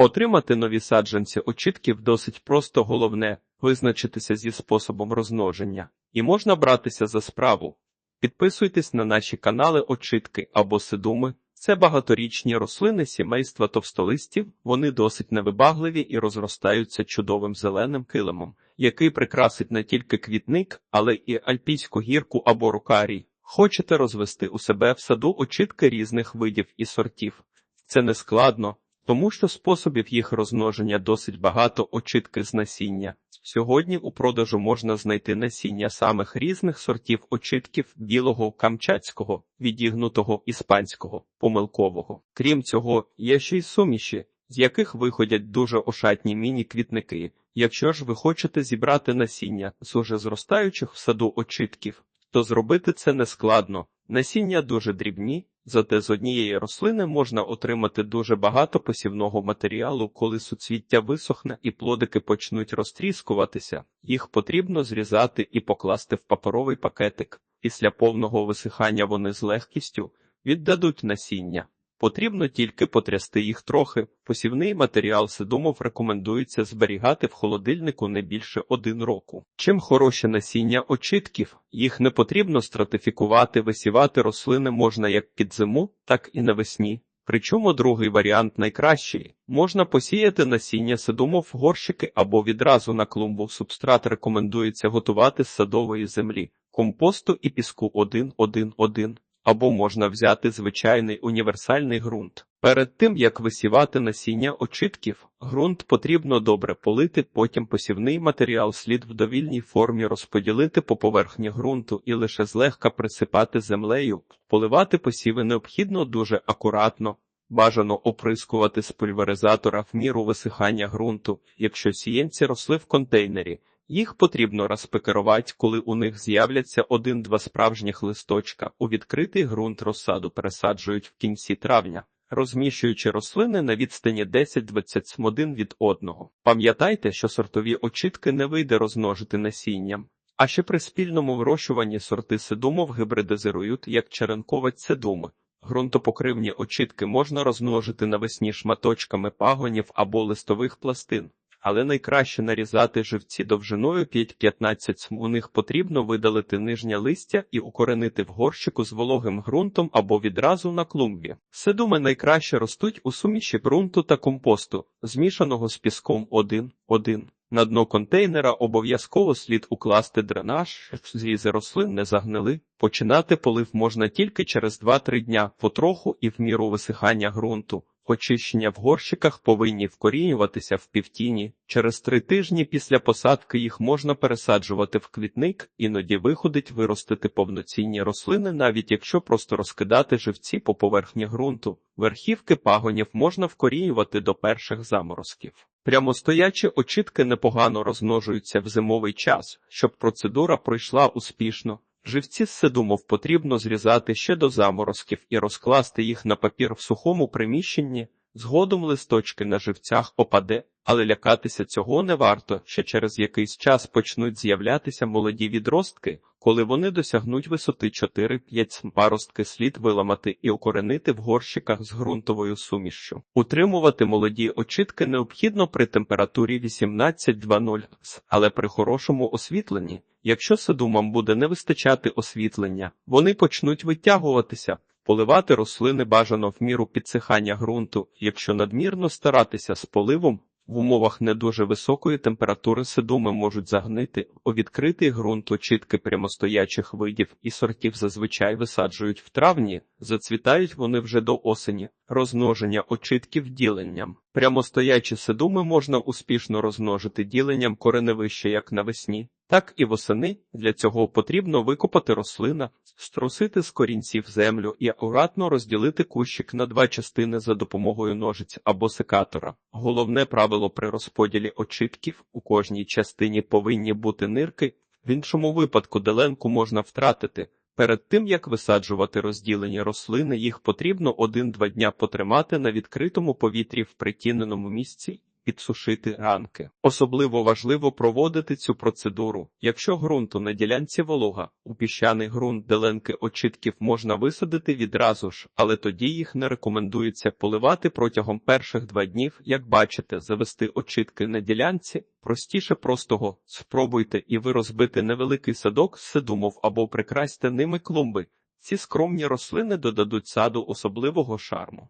Отримати нові саджанці очітків досить просто головне визначитися зі способом розмноження, і можна братися за справу. Підписуйтесь на наші канали очитки або сидуми. Це багаторічні рослини сімейства товстолистів, вони досить невибагливі і розростаються чудовим зеленим килимом, який прикрасить не тільки квітник, але і альпійську гірку або рукарій. Хочете розвести у себе в саду очітки різних видів і сортів. Це не складно, тому що способів їх розмноження досить багато очітки з насіння. Сьогодні у продажу можна знайти насіння самих різних сортів очитків білого камчатського, відігнутого іспанського, помилкового. Крім цього, є ще й суміші, з яких виходять дуже ошатні міні-квітники. Якщо ж ви хочете зібрати насіння з уже зростаючих в саду очитків, то зробити це нескладно. Насіння дуже дрібні, зате з однієї рослини можна отримати дуже багато посівного матеріалу, коли суцвіття висохне і плодики почнуть розтріскуватися. Їх потрібно зрізати і покласти в паперовий пакетик. Після повного висихання вони з легкістю віддадуть насіння. Потрібно тільки потрясти їх трохи. Посівний матеріал Седумов рекомендується зберігати в холодильнику не більше один року. Чим хороше насіння очитків, їх не потрібно стратифікувати, висівати рослини можна як під зиму, так і навесні. Причому другий варіант найкращий. Можна посіяти насіння седумов в горщики або відразу на клумбу. Субстрат рекомендується готувати з садової землі, компосту і піску 1-1-1 або можна взяти звичайний універсальний ґрунт. Перед тим як висівати насіння очитків, ґрунт потрібно добре полити, потім посівний матеріал слід в довільній формі розподілити по поверхні ґрунту і лише злегка присипати землею. Поливати посіви необхідно дуже акуратно. Бажано оприскувати з пульверизатора в міру висихання ґрунту, якщо сієнці росли в контейнері. Їх потрібно розпекерувати, коли у них з'являться один-два справжніх листочка. У відкритий ґрунт розсаду пересаджують в кінці травня, розміщуючи рослини на відстані 10-20 см один від одного. Пам'ятайте, що сортові очітки не вийде розмножити насінням. А ще при спільному вирощуванні сорти седумов гибридизирують як черенковець седуми. Ґрунтопокривні очітки можна розмножити навесні шматочками пагонів або листових пластин але найкраще нарізати живці довжиною 5-15 см. У них потрібно видалити нижнє листя і укоренити в горщику з вологим ґрунтом або відразу на клумбі. Седуми найкраще ростуть у суміші ґрунту та компосту, змішаного з піском 1-1. На дно контейнера обов'язково слід укласти дренаж, щоб зрізи рослин не загнили. Починати полив можна тільки через 2-3 дня, потроху і в міру висихання ґрунту. Очищення в горщиках повинні вкорінюватися в півтіні. Через три тижні після посадки їх можна пересаджувати в квітник, іноді виходить виростити повноцінні рослини, навіть якщо просто розкидати живці по поверхні ґрунту. Верхівки пагонів можна вкорінювати до перших заморозків. Прямостоячі очітки непогано розмножуються в зимовий час, щоб процедура пройшла успішно. Живці з седумов потрібно зрізати ще до заморозків і розкласти їх на папір в сухому приміщенні. Згодом листочки на живцях опаде, але лякатися цього не варто. Ще через якийсь час почнуть з'являтися молоді відростки, коли вони досягнуть висоти 4-5 паростки слід виламати і укоренити в горщиках з ґрунтовою сумішшю. Утримувати молоді очітки необхідно при температурі 18-2-0, але при хорошому освітленні. Якщо садумам буде не вистачати освітлення, вони почнуть витягуватися. Поливати рослини бажано в міру підсихання ґрунту, якщо надмірно старатися з поливом, в умовах не дуже високої температури седуми можуть загнити. У відкритий ґрунт очітки прямостоячих видів і сортів зазвичай висаджують в травні, зацвітають вони вже до осені, розмноження очитків діленням. Прямостоячі седуми можна успішно розмножити діленням кореневище як навесні, так і восени. Для цього потрібно викопати рослина, струсити з корінців землю і акуратно розділити кущик на два частини за допомогою ножиць або секатора. Головне правило при розподілі очитків у кожній частині повинні бути нирки, в іншому випадку деленку можна втратити. Перед тим як висаджувати розділені рослини, їх потрібно один-два дня потримати на відкритому повітрі в притіненому місці. Підсушити ранки. Особливо важливо проводити цю процедуру, якщо ґрунту на ділянці волога. У піщаний ґрунт деленки очитків можна висадити відразу ж, але тоді їх не рекомендується поливати протягом перших два днів. Як бачите, завести очитки на ділянці простіше простого. Спробуйте і ви розбити невеликий садок з седумов або прикрасьте ними клумби. Ці скромні рослини додадуть саду особливого шарму.